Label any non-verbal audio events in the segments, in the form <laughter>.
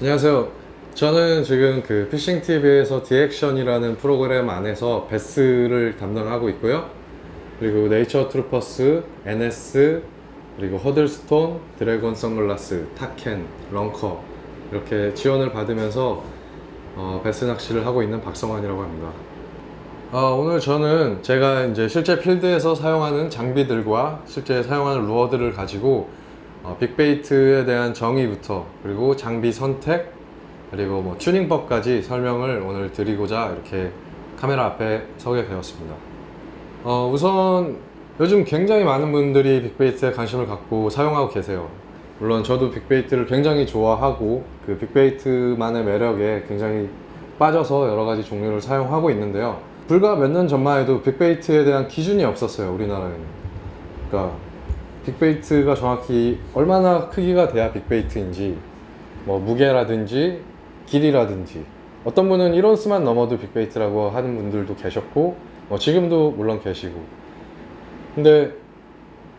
안녕하세요. 저는 지금 그 피싱 TV에서 디액션이라는 프로그램 안에서 베스를 담당하고 있고요. 그리고 네이처 트루퍼스, NS, 그리고 허들스톤, 드래곤 선글라스, 타켄, 런커 이렇게 지원을 받으면서 어, 베스 낚시를 하고 있는 박성환이라고 합니다. 아, 오늘 저는 제가 이제 실제 필드에서 사용하는 장비들과 실제 사용하는 루어들을 가지고 어, 빅베이트에 대한 정의부터 그리고 장비 선택 그리고 뭐 튜닝법까지 설명을 오늘 드리고자 이렇게 카메라 앞에 서게 되었습니다. 어, 우선 요즘 굉장히 많은 분들이 빅베이트에 관심을 갖고 사용하고 계세요. 물론 저도 빅베이트를 굉장히 좋아하고 그 빅베이트만의 매력에 굉장히 빠져서 여러 가지 종류를 사용하고 있는데요. 불과 몇 년 전만 해도 빅베이트에 대한 기준이 없었어요, 우리나라에는. 그러니까 빅베이트가 정확히 얼마나 크기가 돼야 빅베이트인지, 뭐 무게라든지 길이라든지 어떤 분은 1온스만 넘어도 빅베이트라고 하는 분들도 계셨고, 뭐 지금도 물론 계시고. 근데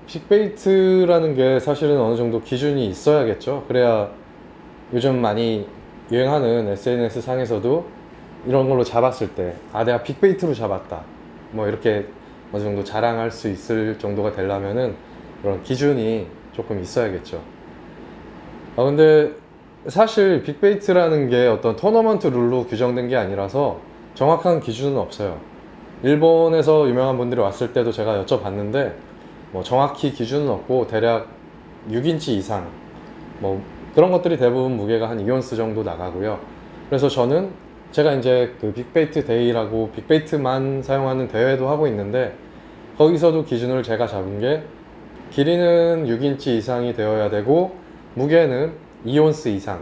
빅베이트라는 게 사실은 어느 정도 기준이 있어야겠죠. 그래야 요즘 많이 유행하는 SNS 상에서도 이런 걸로 잡았을 때, 아, 내가 빅베이트로 잡았다. 뭐 이렇게 어느 정도 자랑할 수 있을 정도가 되려면은 그런 기준이 조금 있어야겠죠. 아, 근데 사실 빅베이트라는 게 어떤 토너먼트 룰로 규정된 게 아니라서 정확한 기준은 없어요. 일본에서 유명한 분들이 왔을 때도 제가 여쭤봤는데 뭐 정확히 기준은 없고 대략 6인치 이상 뭐 그런 것들이 대부분 무게가 한 2온스 정도 나가고요. 그래서 저는 제가 이제 그 빅베이트 데이라고 빅베이트만 사용하는 대회도 하고 있는데 거기서도 기준을 제가 잡은 게 길이는 6인치 이상이 되어야 되고 무게는 2온스 이상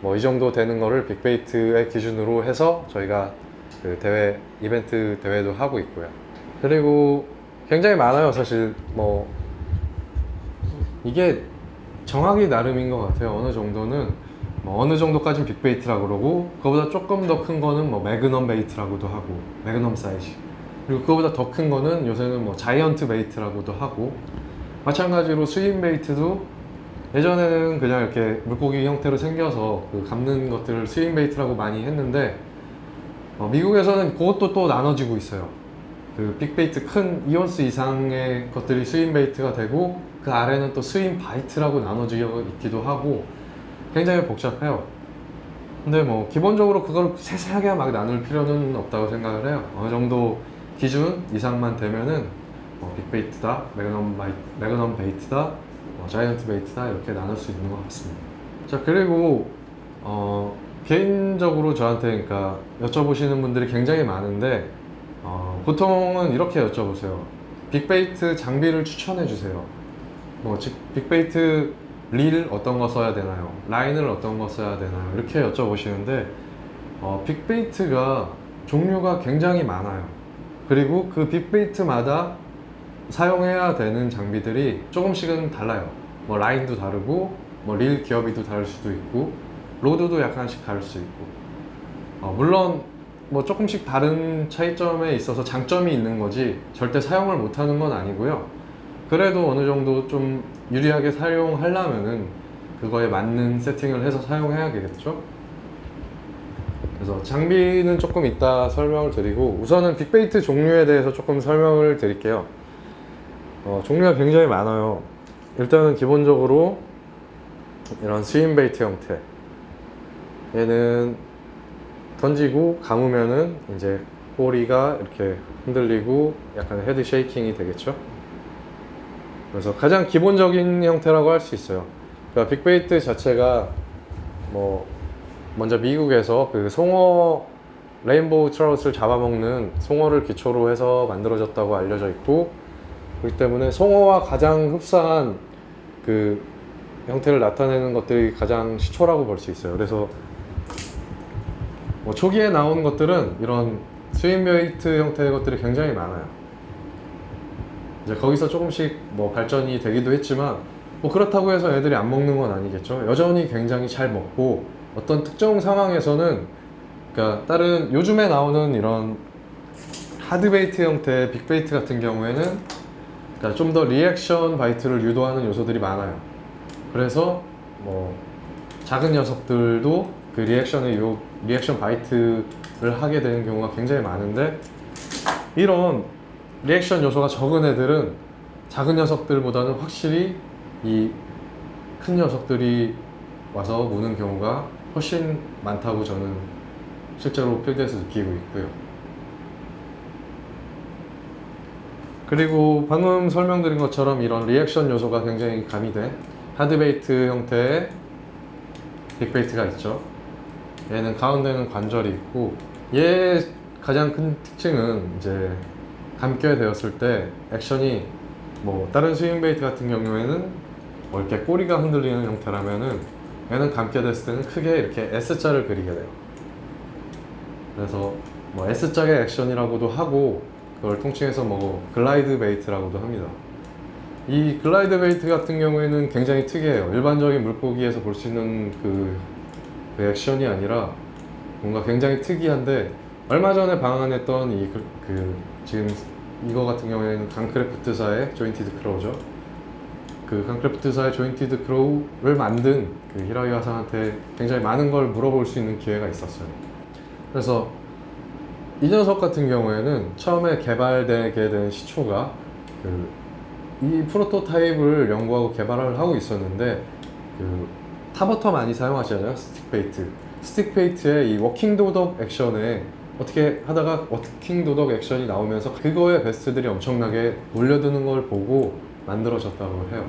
뭐 이 정도 되는 거를 빅베이트의 기준으로 해서 저희가 그 대회 이벤트 대회도 하고 있고요. 그리고 굉장히 많아요 사실 뭐 이게 정하기 나름인 것 같아요. 어느 정도는 뭐 어느 정도까지는 빅베이트라고 그러고 그거보다 조금 더 큰 거는 뭐 매그넘 베이트라고도 하고 매그넘 사이즈 그리고 그거보다 더 큰 거는 요새는 뭐 자이언트 베이트라고도 하고 마찬가지로 스윙 베이트도 예전에는 그냥 이렇게 물고기 형태로 생겨서 그 감는 것들을 스윙 베이트라고 많이 했는데 어, 미국에서는 그것도 또 나눠지고 있어요. 그 빅베이트 큰 2온스 이상의 것들이 스윙 베이트가 되고 그 아래는 또 스윙 바이트라고 나눠지고 있기도 하고 굉장히 복잡해요. 근데 뭐 기본적으로 그걸 세세하게 막 나눌 필요는 없다고 생각을 해요. 어느 정도 기준 이상만 되면은 뭐 빅베이트다, 매그넘 바이 매그넘 베이트다, 뭐 자이언트 베이트다 이렇게 나눌 수 있는 것 같습니다. 자 그리고 어, 개인적으로 저한테 그러니까 여쭤보시는 분들이 굉장히 많은데 어, 보통은 이렇게 여쭤보세요. 빅베이트 장비를 추천해 주세요. 뭐 즉 빅베이트 릴 어떤 거 써야 되나요? 라인을 어떤 거 써야 되나요? 이렇게 여쭤보시는데 어, 빅베이트가 종류가 굉장히 많아요. 그리고 그 빅베이트마다 사용해야 되는 장비들이 조금씩은 달라요. 뭐 라인도 다르고 뭐 릴 기어비도 다를 수도 있고 로드도 약간씩 다를 수 있고 어, 물론 뭐 조금씩 다른 차이점에 있어서 장점이 있는 거지 절대 사용을 못하는 건 아니고요. 그래도 어느 정도 좀 유리하게 사용하려면은 그거에 맞는 세팅을 해서 사용해야겠죠. 그래서 장비는 조금 이따 설명을 드리고 우선은 빅베이트 종류에 대해서 조금 설명을 드릴게요. 어, 종류가 굉장히 많아요. 일단은 기본적으로 이런 스윙 베이트 형태. 얘는 던지고 감으면은 이제 꼬리가 이렇게 흔들리고 약간 헤드 쉐이킹이 되겠죠. 그래서 가장 기본적인 형태라고 할 수 있어요. 그러니까 빅베이트 자체가 뭐 먼저 미국에서 그 송어 레인보우 트라우스를 잡아먹는 송어를 기초로 해서 만들어졌다고 알려져 있고 그렇기 때문에 송어와 가장 흡사한 그 형태를 나타내는 것들이 가장 시초라고 볼 수 있어요. 그래서 뭐 초기에 나온 것들은 이런 스윙베이트 형태의 것들이 굉장히 많아요. 이제 거기서 조금씩 뭐 발전이 되기도 했지만 뭐 그렇다고 해서 애들이 안 먹는 건 아니겠죠. 여전히 굉장히 잘 먹고 어떤 특정 상황에서는 그러니까 다른 요즘에 나오는 이런 하드베이트 형태의 빅베이트 같은 경우에는 좀 더 리액션 바이트를 유도하는 요소들이 많아요. 그래서 뭐 작은 녀석들도 그 리액션의 요 리액션 바이트를 하게 되는 경우가 굉장히 많은데 이런 리액션 요소가 적은 애들은 작은 녀석들보다는 확실히 이 큰 녀석들이 와서 무는 경우가 훨씬 많다고 저는 실제로 필드에서 느끼고 있고요. 그리고 방금 설명드린 것처럼 이런 리액션 요소가 굉장히 가미된 하드베이트 형태의 빅베이트가 있죠. 얘는 가운데는 관절이 있고 얘 가장 큰 특징은 이제 감게 되었을 때 액션이 뭐 다른 스윙 베이트 같은 경우에는 뭐 이렇게 꼬리가 흔들리는 형태라면은 얘는 감게 됐을 때는 크게 이렇게 S자를 그리게 돼요. 그래서 뭐 S자의 액션이라고도 하고 그걸 통칭해서 뭐 글라이드 베이트라고도 합니다. 이 글라이드 베이트 같은 경우에는 굉장히 특이해요. 일반적인 물고기에서 볼 수 있는 그, 그 액션이 아니라 뭔가 굉장히 특이한데 얼마 전에 방한했던 이 그, 그 지금 이거 같은 경우에는 강크래프트사의 조인티드 크로우죠. 그 강크래프트사의 조인티드 크로우를 만든 그 히라이 화상한테 굉장히 많은 걸 물어볼 수 있는 기회가 있었어요. 그래서 이 녀석 같은 경우에는 처음에 개발되게 된 시초가 그 이 프로토타입을 연구하고 개발을 하고 있었는데 그 타버터 많이 사용하시잖아요 스틱 베이트. 스틱 베이트의 이 워킹 도덕 액션에 어떻게 하다가 워킹 도덕 액션이 나오면서 그거에 베스트들이 엄청나게 몰려드는 걸 보고 만들어졌다고 해요.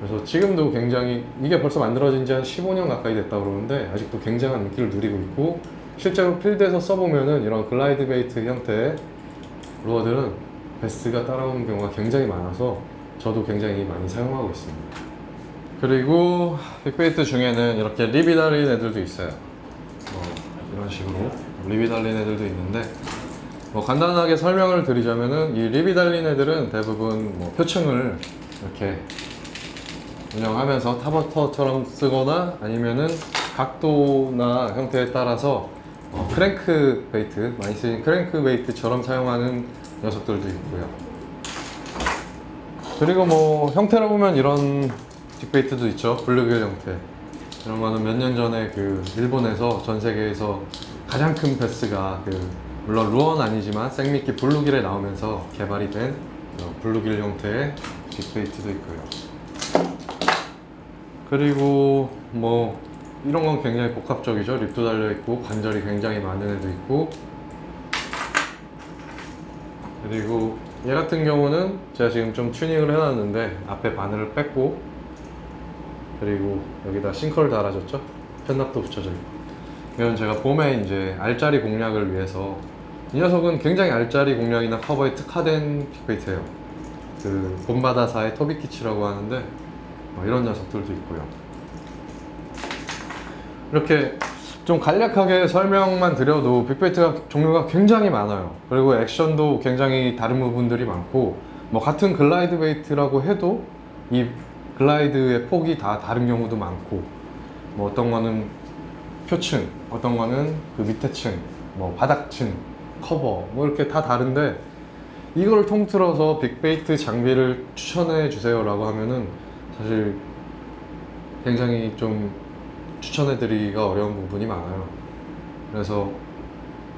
그래서 지금도 굉장히 이게 벌써 만들어진 지 한 15년 가까이 됐다고 그러는데 아직도 굉장한 인기를 누리고 있고 실제로 필드에서 써보면은 이런 글라이드 베이트 형태의 루어들은 베스트가 따라오는 경우가 굉장히 많아서 저도 굉장히 많이 사용하고 있습니다. 그리고 빅베이트 중에는 이렇게 립이 달린 애들도 있어요. 뭐 이런 식으로 립이 달린 애들도 있는데 뭐 간단하게 설명을 드리자면은 이 립이 달린 애들은 대부분 뭐 표층을 이렇게 운영하면서 타버터처럼 쓰거나 아니면은 각도나 형태에 따라서 어, 크랭크 베이트 많이 쓰인 크랭크 베이트처럼 사용하는 녀석들도 있고요. 그리고 뭐 형태로 보면 이런 빅베이트도 있죠. 블루길 형태. 이런 거는 몇 년 전에 그 일본에서 전 세계에서 가장 큰 베스가 그 물론 루어는 아니지만 생미끼 블루길에 나오면서 개발이 된 어, 블루길 형태의 빅베이트도 있고요. 그리고 뭐 이런 건 굉장히 복합적이죠. 립도 달려 있고 관절이 굉장히 많은 애도 있고 그리고 얘 같은 경우는 제가 지금 좀 튜닝을 해놨는데 앞에 바늘을 뺐고 그리고 여기다 싱커를 달아줬죠. 편납도 붙여져 있고 이건 제가 봄에 이제 알짜리 공략을 위해서 이 녀석은 굉장히 알짜리 공략이나 커버에 특화된 빅베이트예요. 그 봄바다사의 토비키치라고 하는데 뭐 이런 녀석들도 있고요. 이렇게 좀 간략하게 설명만 드려도 빅베이트가 종류가 굉장히 많아요. 그리고 액션도 굉장히 다른 부분들이 많고 뭐 같은 글라이드 베이트라고 해도 이 글라이드의 폭이 다 다른 경우도 많고 뭐 어떤 거는 표층, 어떤 거는 그 밑에 층, 뭐 바닥층, 커버 뭐 이렇게 다 다른데 이걸 통틀어서 빅베이트 장비를 추천해 주세요라고 하면은 사실 굉장히 좀 추천해드리기가 어려운 부분이 많아요. 그래서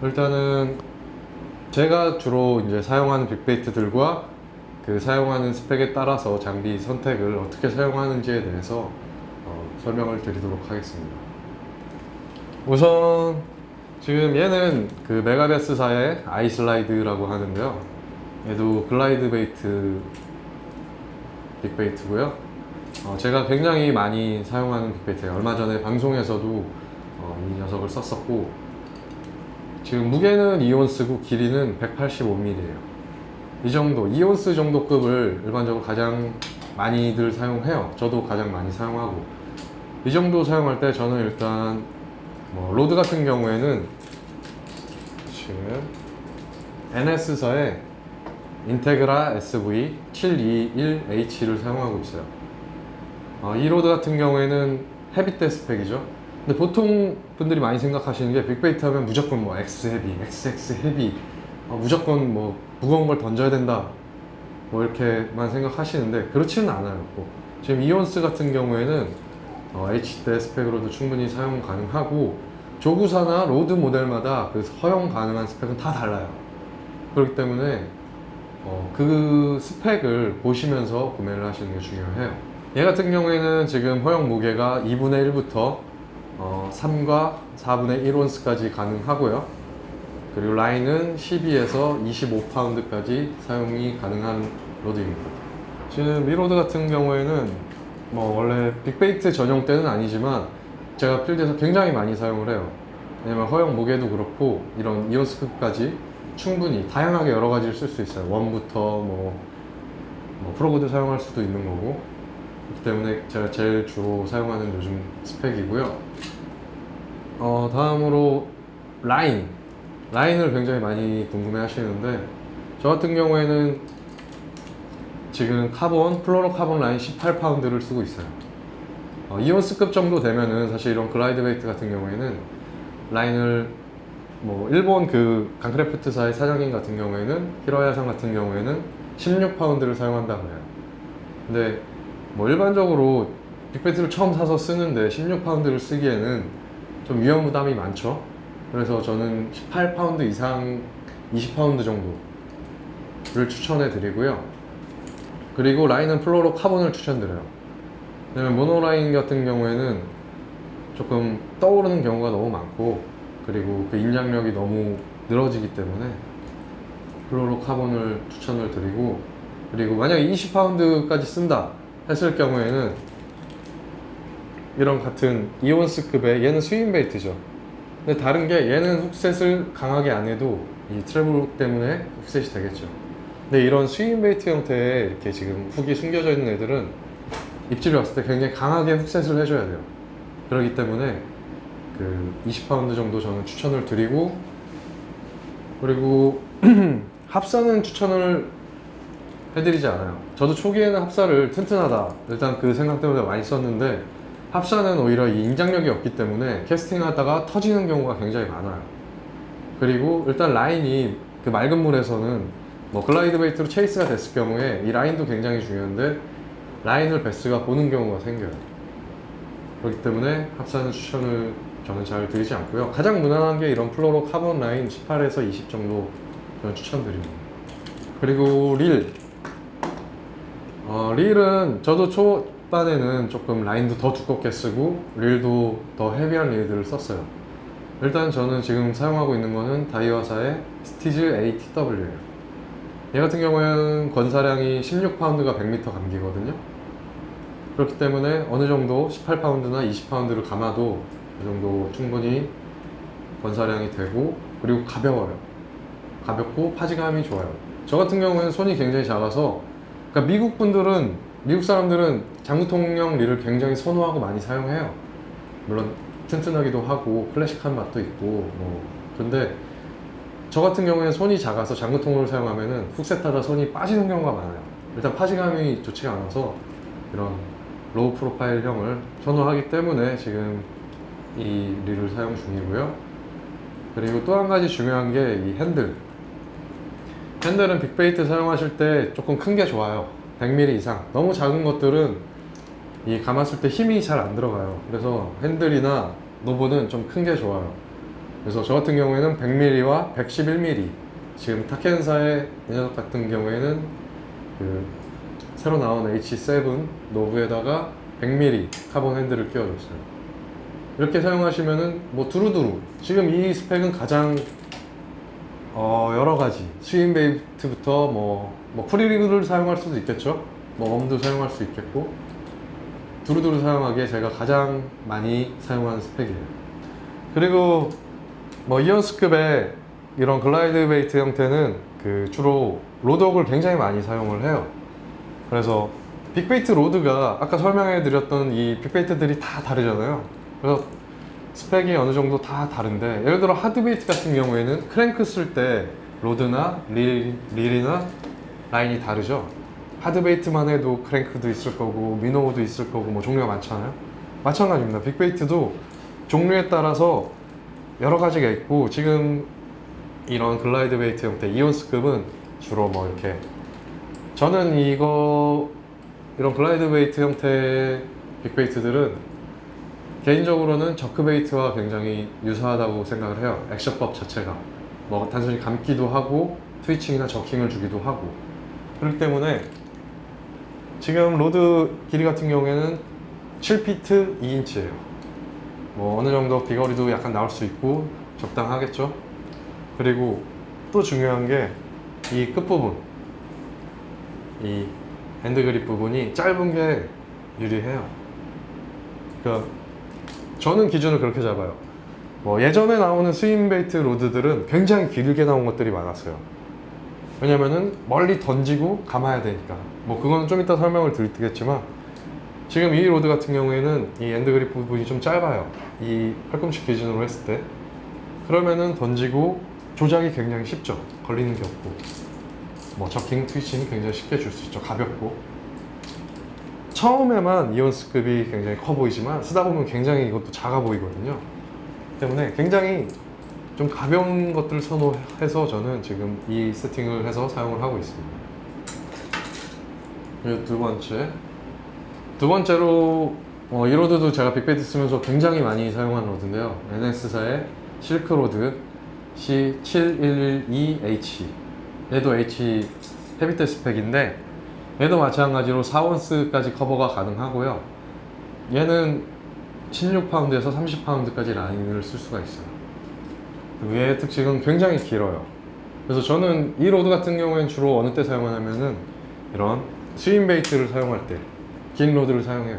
일단은 제가 주로 이제 사용하는 빅베이트들과 그 사용하는 스펙에 따라서 장비 선택을 어떻게 사용하는지에 대해서 어, 설명을 드리도록 하겠습니다. 우선 지금 얘는 그 메가베스사의 아이슬라이드라고 하는데요. 얘도 글라이드 베이트 빅베이트고요. 어, 제가 굉장히 많이 사용하는 빅베이트예요. 얼마 전에 방송에서도 어, 이 녀석을 썼었고 지금 무게는 이온스고 길이는 185mm예요. 이 정도, 이온스 정도 급을 일반적으로 가장 많이들 사용해요. 저도 가장 많이 사용하고 이 정도 사용할 때 저는 일단 뭐 로드 같은 경우에는 지금 NS사의 인테그라 SV 721H를 사용하고 있어요. 어, 이 로드 같은 경우에는 헤비대 스펙이죠. 근데 보통 분들이 많이 생각하시는 게 빅베이트 하면 무조건 뭐 X 헤비, XX 헤비, 어, 무조건 뭐 무거운 걸 던져야 된다. 뭐 이렇게만 생각하시는데 그렇지는 않아요. 뭐 지금 이온스 같은 경우에는 어, H대 스펙으로도 충분히 사용 가능하고 조구사나 로드 모델마다 그 허용 가능한 스펙은 다 달라요. 그렇기 때문에 어, 그 스펙을 보시면서 구매를 하시는 게 중요해요. 얘 같은 경우에는 지금 허용 무게가 2분의 1부터 어, 3과 4분의 1온스까지 가능하고요. 그리고 라인은 12에서 25파운드까지 사용이 가능한 로드입니다. 지금 이 로드 같은 경우에는 뭐 원래 빅베이트 전용 때는 아니지만 제가 필드에서 굉장히 많이 사용을 해요. 왜냐면 허용 무게도 그렇고 이런 이온스급까지 충분히 다양하게 여러 가지를 쓸 수 있어요. 원부터 뭐, 뭐 프로그도 사용할 수도 있는 거고 그렇기 때문에 제가 제일 주로 사용하는 요즘 스펙이고요. 어, 다음으로 라인. 라인을 굉장히 많이 궁금해 하시는데 저 같은 경우에는 지금 카본, 플로로 카본 라인 18파운드를 쓰고 있어요. 어, 이온스급 정도 되면은 사실 이런 글라이드 웨이트 같은 경우에는 라인을 뭐 일본 그 강크래프트사의 사장님 같은 경우에는 히로야상 같은 경우에는 16파운드를 사용한다고 해요. 근데 뭐 일반적으로 빅배트를 처음 사서 쓰는데 16파운드를 쓰기에는 좀 위험 부담이 많죠. 그래서 저는 18파운드 이상 20파운드 정도를 추천해 드리고요. 그리고 라인은 플로로 카본을 추천드려요. 왜냐면 모노라인 같은 경우에는 조금 떠오르는 경우가 너무 많고 그리고 그 인장력이 너무 늘어지기 때문에 플로로 카본을 추천을 드리고 그리고 만약에 20파운드까지 쓴다 했을 경우에는 이런 같은 이온스급의 얘는 스윙 베이트죠. 근데 다른 게 얘는 훅셋을 강하게 안 해도 이 트래블 때문에 훅셋이 되겠죠. 근데 이런 스윙 베이트 형태의 이렇게 지금 훅이 숨겨져 있는 애들은 입질이 왔을 때 굉장히 강하게 훅셋을 해줘야 돼요. 그렇기 때문에 그 20파운드 정도 저는 추천을 드리고 그리고 <clears throat> 합사는 추천을 해드리지 않아요. 저도 초기에는 합사를 튼튼하다 일단 그 생각 때문에 많이 썼는데 합사는 오히려 이 인장력이 없기 때문에 캐스팅하다가 터지는 경우가 굉장히 많아요. 그리고 일단 라인이 그 맑은 물에서는 뭐 글라이드 베이트로 체이스가 됐을 경우에 이 라인도 굉장히 중요한데 라인을 베스가 보는 경우가 생겨요. 그렇기 때문에 합사는 추천을 저는 잘 드리지 않고요. 가장 무난한 게 이런 플로로 카본 라인 18에서 20 정도 저는 추천드립니다. 그리고 릴. 어, 릴은 저도 초반에는 조금 라인도 더 두껍게 쓰고 릴도 더 헤비한 릴들을 썼어요. 일단 저는 지금 사용하고 있는 거는 다이와사의 스티즈 ATW예요. 얘 같은 경우에는 건사량이 16파운드가 100m 감기거든요. 그렇기 때문에 어느 정도 18파운드나 20파운드를 감아도 그 정도 충분히 건사량이 되고 그리고 가벼워요. 가볍고 파지감이 좋아요. 저 같은 경우에는 손이 굉장히 작아서 그러니까 미국 분들은 미국 사람들은 장구통령 릴을 굉장히 선호하고 많이 사용해요. 물론 튼튼하기도 하고 클래식한 맛도 있고 뭐 근데 저 같은 경우에는 손이 작아서 장구통을 사용하면은 훅셋하다 손이 빠지는 경우가 많아요. 일단 파지감이 좋지가 않아서 이런 로우 프로파일형을 선호하기 때문에 지금 이 릴을 사용 중이고요. 그리고 또 한 가지 중요한 게 이 핸들. 핸들은 빅베이트 사용하실 때 조금 큰 게 좋아요. 100mm 이상. 너무 작은 것들은 이 감았을 때 힘이 잘 안 들어가요. 그래서 핸들이나 노브는 좀 큰 게 좋아요. 그래서 저 같은 경우에는 100mm와 111mm. 지금 타켄사의 이 녀석 같은 경우에는 그 새로 나온 H7 노브에다가 100mm 카본 핸들을 끼워줬어요. 이렇게 사용하시면은 뭐 두루두루 지금 이 스펙은 가장 어 여러 가지 스윙 베이트부터 뭐, 뭐 프리리그를 사용할 수도 있겠죠. 뭐 웜도 사용할 수 있겠고 두루두루 사용하기에 제가 가장 많이 사용하는 스펙이에요. 그리고 뭐 이온스급의 이런 글라이드 베이트 형태는 그 주로 로드웍을 굉장히 많이 사용을 해요. 그래서 빅베이트 로드가 아까 설명해 드렸던 이 빅베이트들이 다 다르잖아요. 그래서 스펙이 어느 정도 다 다른데 예를 들어 하드베이트 같은 경우에는 크랭크 쓸 때 로드나 릴, 릴이나 라인이 다르죠. 하드베이트만 해도 크랭크도 있을 거고 미노우도 있을 거고 뭐 종류가 많잖아요. 마찬가지입니다. 빅베이트도 종류에 따라서 여러 가지가 있고 지금 이런 글라이드 베이트 형태 이온스급은 주로 뭐 이렇게 저는 이거 이런 글라이드 베이트 형태의 빅베이트들은 개인적으로는 저크베이트와 굉장히 유사하다고 생각을 해요. 액션법 자체가 뭐 단순히 감기도 하고 트위칭이나 저킹을 주기도 하고 그렇기 때문에 지금 로드 길이 같은 경우에는 7피트 2인치예요. 뭐 어느 정도 비거리도 약간 나올 수 있고 적당하겠죠. 그리고 또 중요한 게 이 끝부분 이 핸드 그립 부분이 짧은 게 유리해요. 그러니까 저는 기준을 그렇게 잡아요. 뭐 예전에 나오는 스윙베이트 로드들은 굉장히 길게 나온 것들이 많았어요. 왜냐면은 멀리 던지고 감아야 되니까. 뭐 그거는 좀 이따 설명을 드리겠지만 지금 이 로드 같은 경우에는 이 엔드 그립 부분이 좀 짧아요. 이 팔꿈치 기준으로 했을 때. 그러면은 던지고 조작이 굉장히 쉽죠. 걸리는 게 없고. 뭐 저킹 트위치는 굉장히 쉽게 줄 수 있죠. 가볍고. 처음에만 이온스급이 굉장히 커 보이지만 쓰다 보면 굉장히 이것도 작아 보이거든요. 때문에 굉장히 좀 가벼운 것들 선호해서 저는 지금 이 세팅을 해서 사용을 하고 있습니다. 그리고 두 번째. 두 번째로 어, 이 로드도 제가 빅베이트 쓰면서 굉장히 많이 사용한 로드인데요. NS사의 실크로드 C7112H 얘도 H 헤비트 스펙인데 얘도 마찬가지로 4온스까지 커버가 가능하고요. 얘는 16파운드에서 30파운드까지 라인을 쓸 수가 있어요. 얘의 특징은 굉장히 길어요. 그래서 저는 이 로드 같은 경우에는 주로 어느 때 사용하냐면은 이런 스윙 베이트를 사용할 때 긴 로드를 사용해요.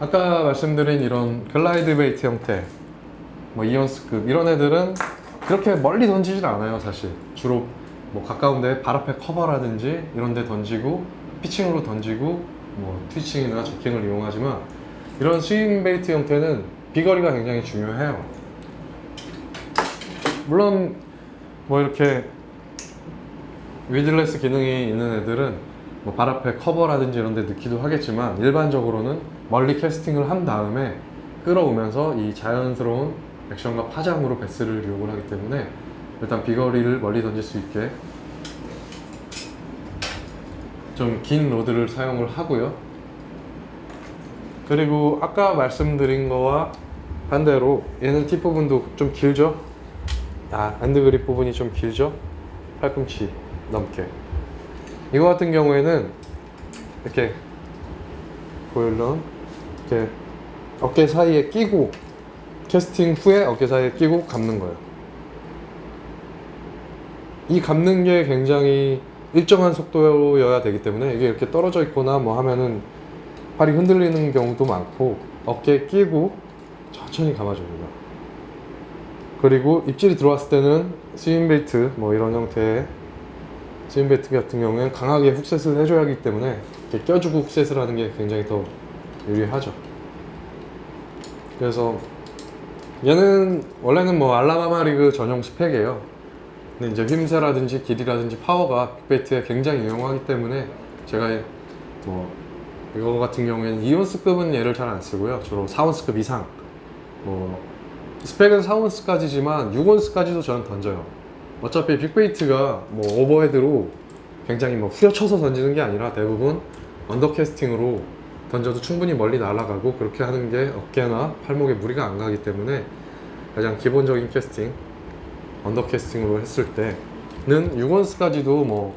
아까 말씀드린 이런 글라이드 베이트 형태, 뭐 이온스급 이런 애들은 그렇게 멀리 던지질 않아요, 사실. 주로 뭐 가까운데 발 앞에 커버라든지 이런 데 던지고 피칭으로 던지고 뭐 트위칭이나 저킹을 이용하지만 이런 스윙 베이트 형태는 비거리가 굉장히 중요해요. 물론 뭐 이렇게 위들레스 기능이 있는 애들은 뭐 발 앞에 커버라든지 이런 데 넣기도 하겠지만 일반적으로는 멀리 캐스팅을 한 다음에 끌어오면서 이 자연스러운 액션과 파장으로 베스를 유혹을 하기 때문에 일단 비거리를 멀리 던질 수 있게 좀 긴 로드를 사용을 하고요. 그리고 아까 말씀드린 거와 반대로 얘는 팁 부분도 좀 길죠? 아, 핸드 그립 부분이 좀 길죠? 팔꿈치 넘게. 이거 같은 경우에는 이렇게 보일런 이렇게 어깨 사이에 끼고 캐스팅 후에 어깨 사이에 끼고 감는 거예요. 이 감는 게 굉장히 일정한 속도여야 되기 때문에 이게 이렇게 떨어져 있거나 뭐 하면은 팔이 흔들리는 경우도 많고 어깨에 끼고 천천히 감아줍니다. 그리고 입질이 들어왔을 때는 스윙 베이트 뭐 이런 형태의 스윙 베이트 같은 경우에는 강하게 훅셋을 해줘야 하기 때문에 이렇게 껴주고 훅셋을 하는 게 굉장히 더 유리하죠. 그래서 얘는 원래는 뭐 알라바마 리그 전용 스펙이에요. 근데 이제 휘임새라든지 길이라든지 파워가 빅베이트에 굉장히 유용하기 때문에 제가 뭐 이거 같은 경우에는 2온스급은 얘를 잘 안 쓰고요. 주로 4온스급 이상. 뭐 스펙은 4온스까지지만 6온스까지도 저는 던져요. 어차피 빅베이트가 뭐 오버헤드로 굉장히 뭐 후려쳐서 던지는 게 아니라 대부분 언더캐스팅으로 던져도 충분히 멀리 날아가고 그렇게 하는 게 어깨나 팔목에 무리가 안 가기 때문에 가장 기본적인 캐스팅 언더캐스팅으로 했을 때는 6온스까지도 뭐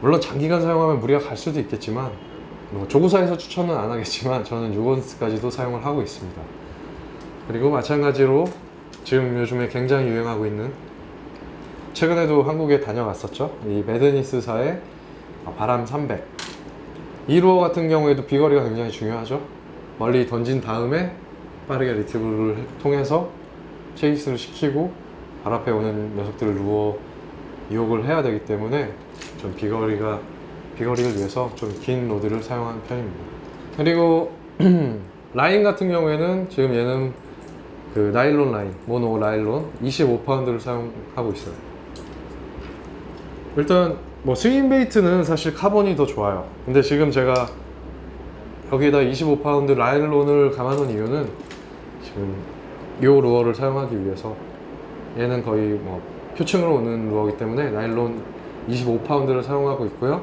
물론 장기간 사용하면 무리가 갈 수도 있겠지만 뭐 조구사에서 추천은 안 하겠지만 저는 6온스까지도 사용을 하고 있습니다. 그리고 마찬가지로 지금 요즘에 굉장히 유행하고 있는 최근에도 한국에 다녀갔었죠. 이 매드니스사의 바람 300. 이 루어 같은 경우에도 비거리가 굉장히 중요하죠. 멀리 던진 다음에 빠르게 리트브를 통해서 체이스를 시키고 발 앞에 오는 녀석들을 루어 유혹을 해야 되기 때문에 좀 비거리가 비거리를 위해서 좀 긴 로드를 사용하는 편입니다. 그리고 <clears throat> 라인 같은 경우에는 지금 얘는 그 나일론 라인, 모노 나일론 25파운드를 사용하고 있어요. 일단 뭐 스윙 베이트는 사실 카본이 더 좋아요. 근데 지금 제가 여기에다 25파운드 나일론을 감아놓은 이유는 지금 요 루어를 사용하기 위해서 얘는 거의 뭐 표층으로 오는 루어이기 때문에 나일론 25파운드를 사용하고 있고요.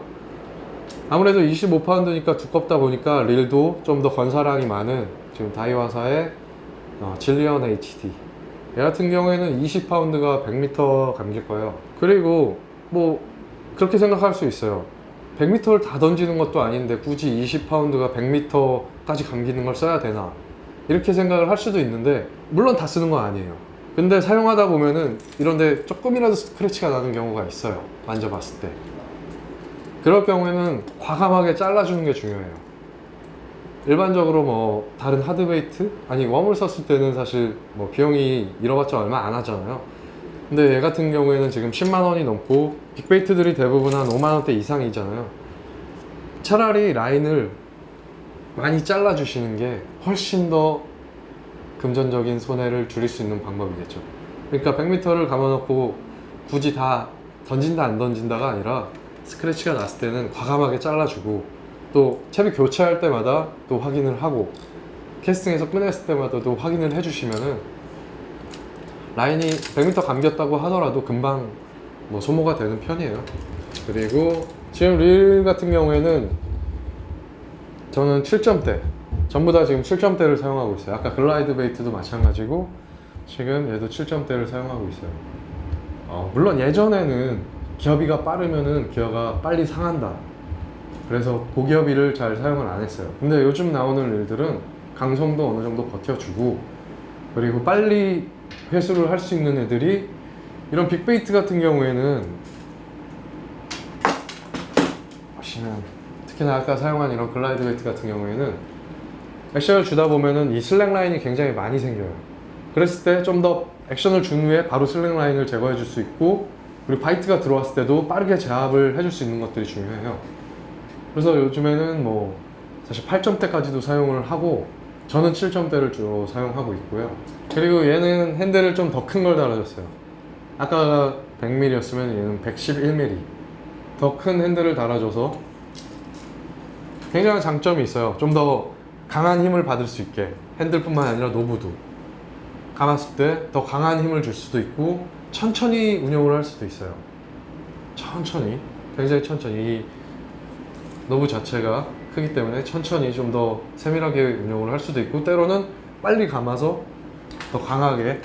아무래도 25파운드니까 두껍다 보니까 릴도 좀 더 건사량이 많은 지금 다이와사의 어, 질리언 HD 얘 같은 경우에는 20파운드가 100m 감길 거예요. 그리고 뭐 그렇게 생각할 수 있어요. 100m를 다 던지는 것도 아닌데 굳이 20파운드가 100m까지 감기는 걸 써야 되나? 이렇게 생각을 할 수도 있는데 물론 다 쓰는 건 아니에요 근데 사용하다 보면은 이런데 조금이라도 스크래치가 나는 경우가 있어요. 만져봤을 때. 그럴 경우에는 과감하게 잘라주는 게 중요해요. 일반적으로 뭐 다른 하드베이트? 아니 웜을 썼을 때는 사실 뭐 비용이 잃어봤자 얼마 안 하잖아요. 근데 얘 같은 경우에는 지금 10만 원이 넘고 빅베이트들이 대부분 한 5만 원대 이상이잖아요. 차라리 라인을 많이 잘라 주시는 게 훨씬 더 금전적인 손해를 줄일 수 있는 방법이겠죠 그러니까 100m를 감아놓고 굳이 다 던진다 안 던진다가 아니라 스크래치가 났을 때는 과감하게 잘라주고 또 채비 교체할 때마다 또 확인을 하고 캐스팅에서 꺼냈을 때마다 또 확인을 해주시면은 라인이 100m 감겼다고 하더라도 금방 뭐 소모가 되는 편이에요. 그리고 지금 릴 같은 경우에는 저는 7점대 전부 다 지금 7점대를 사용하고 있어요. 아까 글라이드 베이트도 마찬가지고 지금 얘도 7점대를 사용하고 있어요. 어, 물론 예전에는 기어비가 빠르면은 기어가 빨리 상한다. 그래서 고기어비를 잘 사용을 안 했어요. 근데 요즘 나오는 릴들은 강성도 어느 정도 버텨주고 그리고 빨리 회수를 할 수 있는 애들이 이런 빅베이트 같은 경우에는 보시면 특히나 아까 사용한 이런 글라이드 베이트 같은 경우에는 액션을 주다 보면은 이 슬랙 라인이 굉장히 많이 생겨요. 그랬을 때 좀 더 액션을 준 후에 바로 슬랙 라인을 제거해 줄 수 있고 그리고 바이트가 들어왔을 때도 빠르게 제압을 해줄 수 있는 것들이 중요해요. 그래서 요즘에는 뭐 사실 8점대까지도 사용을 하고 저는 7점대를 주로 사용하고 있고요. 그리고 얘는 핸들을 좀 더 큰 걸 달아줬어요. 아까 100mm였으면 얘는 111mm. 더 큰 핸들을 달아줘서 굉장한 장점이 있어요. 좀더 강한 힘을 받을 수 있게 핸들뿐만 아니라 노브도 감았을 때 더 강한 힘을 줄 수도 있고 천천히 운영을 할 수도 있어요. 천천히, 굉장히 천천히 이 노브 자체가 크기 때문에 천천히 좀 더 세밀하게 운영을 할 수도 있고 때로는 빨리 감아서 더 강하게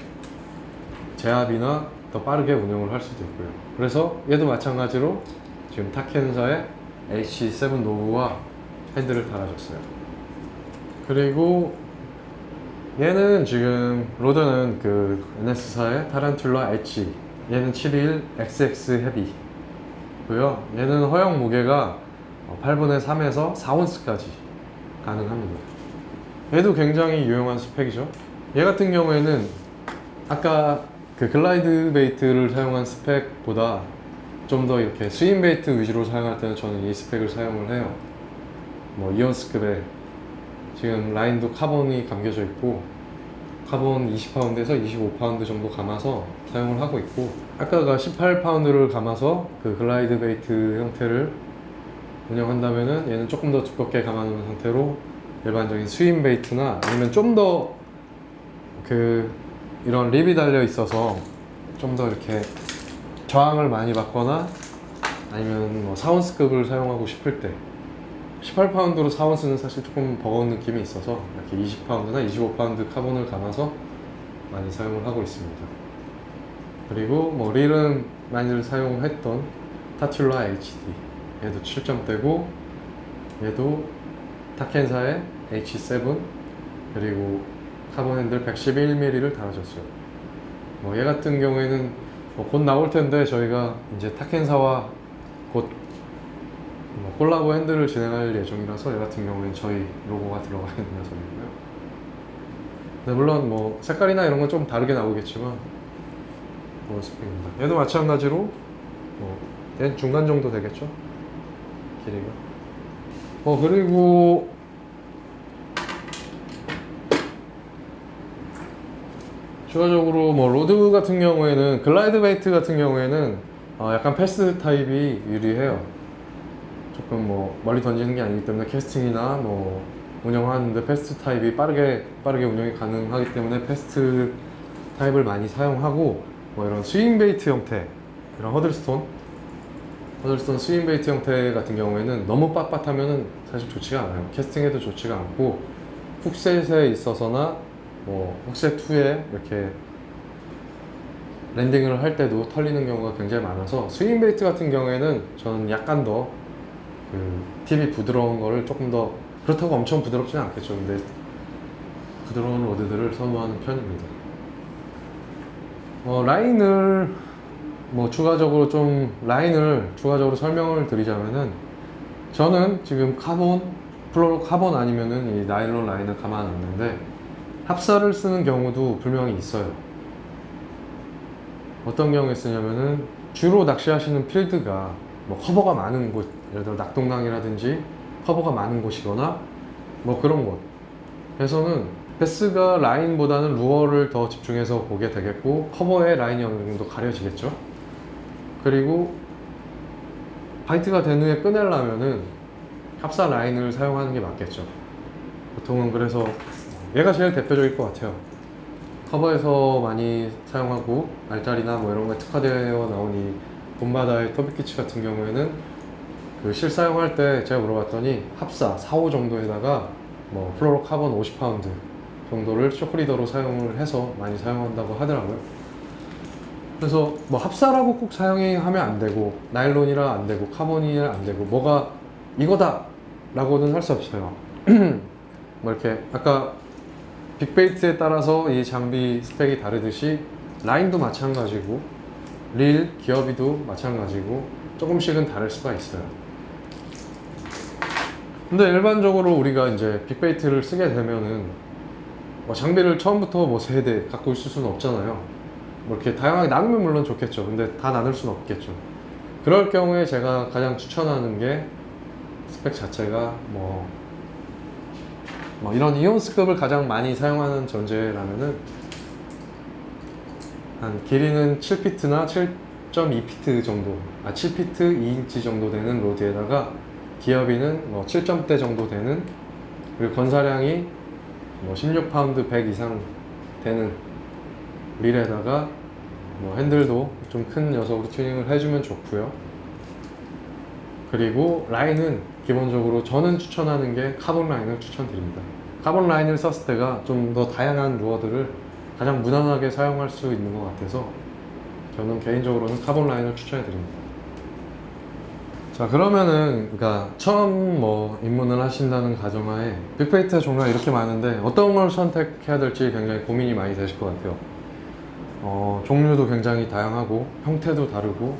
제압이나 더 빠르게 운영을 할 수도 있고요. 그래서 얘도 마찬가지로 지금 타켄사의 H7 노브와 핸들을 달아줬어요. 그리고 얘는 지금 로드는 그 NS사의 타란툴라 H 얘는 721 XX 헤비고요. 얘는 허용 무게가 8분의 3에서 4온스까지 가능합니다. 얘도 굉장히 유용한 스펙이죠. 얘 같은 경우에는 아까 그 글라이드 베이트를 사용한 스펙보다 좀 더 이렇게 스윙 베이트 위주로 사용할 때는 저는 이 스펙을 사용을 해요. 뭐 이온스급의 지금 라인도 카본이 감겨져 있고 카본 20파운드에서 25파운드 정도 감아서 사용을 하고 있고 아까가 18파운드를 감아서 그 글라이드 베이트 형태를 운영한다면은 얘는 조금 더 두껍게 감아놓은 상태로 일반적인 스윙 베이트나 아니면 좀 더 그 이런 립이 달려 있어서 좀 더 이렇게 저항을 많이 받거나 아니면 뭐 4온스급을 사용하고 싶을 때 18파운드로 4온스는 사실 조금 버거운 느낌이 있어서 이렇게 20파운드나 25파운드 카본을 감아서 많이 사용을 하고 있습니다. 그리고 뭐 릴은 많이들 사용했던 타툴라 HD 얘도 7점대고 얘도 타켄사의 H7 그리고 카본 핸들 111mm를 달아줬어요. 뭐 얘 같은 경우에는 뭐 곧 나올 텐데 저희가 이제 타켄사와 곧뭐 콜라보 핸들을 진행할 예정이라서 얘 같은 경우에는 저희 로고가 들어가 있는 녀석이고요. 네, 물론 뭐 색깔이나 이런 건 좀 다르게 나오겠지만 뭐 스펙입니다. 얘도 마찬가지로 뭐 중간 정도 되겠죠? 길이가. 어 그리고 추가적으로 뭐 로드 같은 경우에는 글라이드 베이트 같은 경우에는 어, 약간 패스 타입이 유리해요. 조금 뭐 멀리 던지는 게 아니기 때문에 캐스팅이나 뭐 운영하는데 패스트 타입이 빠르게 빠르게 운영이 가능하기 때문에 패스트 타입을 많이 사용하고 뭐 이런 스윙 베이트 형태 이런 허들스톤 허들스톤 스윙 베이트 형태 같은 경우에는 너무 빳빳하면은 사실 좋지가 않아요. 캐스팅에도 좋지가 않고 훅셋에 있어서나 뭐 훅셋 2에 이렇게 랜딩을 할 때도 털리는 경우가 굉장히 많아서 스윙 베이트 같은 경우에는 저는 약간 더 그 팁이 부드러운 거를 조금 더 그렇다고 엄청 부드럽지는 않겠죠. 근데 부드러운 로드들을 선호하는 편입니다. 어, 라인을 뭐 추가적으로 좀 라인을 추가적으로 설명을 드리자면은 저는 지금 카본 플로로 카본 아니면은 이 나일론 라인을 감아놨는데 합사를 쓰는 경우도 분명히 있어요. 어떤 경우에 쓰냐면은 주로 낚시하시는 필드가 뭐 커버가 많은 곳, 예를 들어 낙동강이라든지 커버가 많은 곳이거나 뭐 그런 곳. 그래서는 패스가 라인보다는 루어를 더 집중해서 보게 되겠고 커버의 라인이 어느 정도 가려지겠죠. 그리고 바이트가 된 후에 꺼내려면은 합사 라인을 사용하는 게 맞겠죠. 보통은 그래서 얘가 제일 대표적일 것 같아요. 커버에서 많이 사용하고 알짜리나 뭐 이런 거에 특화되어 나온 이 본바다의 터비키치 같은 경우에는 그 실사용할 때 제가 물어봤더니 합사 4, 5 정도에다가 뭐 플로로 카본 50파운드 정도를 쇼크리더로 사용을 해서 많이 사용한다고 하더라고요. 그래서 뭐 합사라고 꼭 사용이 하면 안 되고 나일론이라 안 되고 카본이라 안 되고 뭐가 이거다 라고는 할 수 없어요. <clears throat> 뭐 이렇게 아까 빅베이트에 따라서 이 장비 스펙이 다르듯이 라인도 마찬가지고 릴, 기어비도 마찬가지고 조금씩은 다를 수가 있어요. 근데 일반적으로 우리가 이제 빅베이트를 쓰게 되면은 뭐 장비를 처음부터 뭐 세 대 갖고 있을 수는 없잖아요. 뭐 이렇게 다양하게 나누면 물론 좋겠죠. 근데 다 나눌 수는 없겠죠. 그럴 경우에 제가 가장 추천하는 게 스펙 자체가 뭐, 뭐 이런 이온스급을 가장 많이 사용하는 전제라면은 한 길이는 7피트나 7.2피트 정도, 아 7피트 2인치 정도 되는 로드에다가 기어비는 뭐 7점대 정도 되는 그리고 건사량이 뭐 16파운드 100 이상 되는 릴에다가 뭐 핸들도 좀 큰 녀석으로 튜닝을 해주면 좋고요. 그리고 라인은 기본적으로 저는 추천하는 게 카본 라인을 추천드립니다. 카본 라인을 썼을 때가 좀 더 다양한 루어들을 가장 무난하게 사용할 수 있는 것 같아서 저는 개인적으로는 카본 라인을 추천해 드립니다. 자 그러면은 그러니까 처음 뭐 입문을 하신다는 가정하에 빅페이트 종류가 이렇게 많은데 어떤 걸 선택해야 될지 굉장히 고민이 많이 되실 것 같아요. 어, 종류도 굉장히 다양하고 형태도 다르고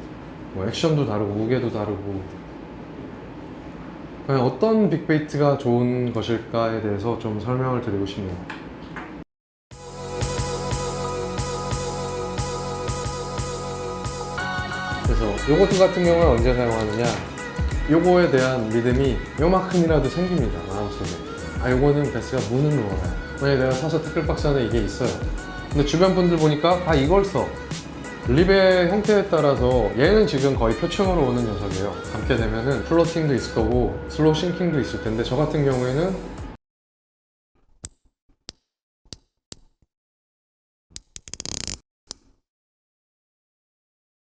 뭐 액션도 다르고 무게도 다르고 어떤 빅베이트가 좋은 것일까에 대해서 좀 설명을 드리고 싶네요. 요거트 같은 경우는 언제 사용하느냐? 요거에 대한 믿음이 요만큼이라도 생깁니다 마음속에. 아 요거는 베스가 무는 로어야 만약에 내가 사서 태클박스 안에 이게 있어요. 근데 주변 분들 보니까 다 이걸 써. 립의 형태에 따라서 얘는 지금 거의 표층으로 오는 녀석이에요. 감게 되면은 플로팅도 있을 거고 슬로우 싱킹도 있을 텐데 저 같은 경우에는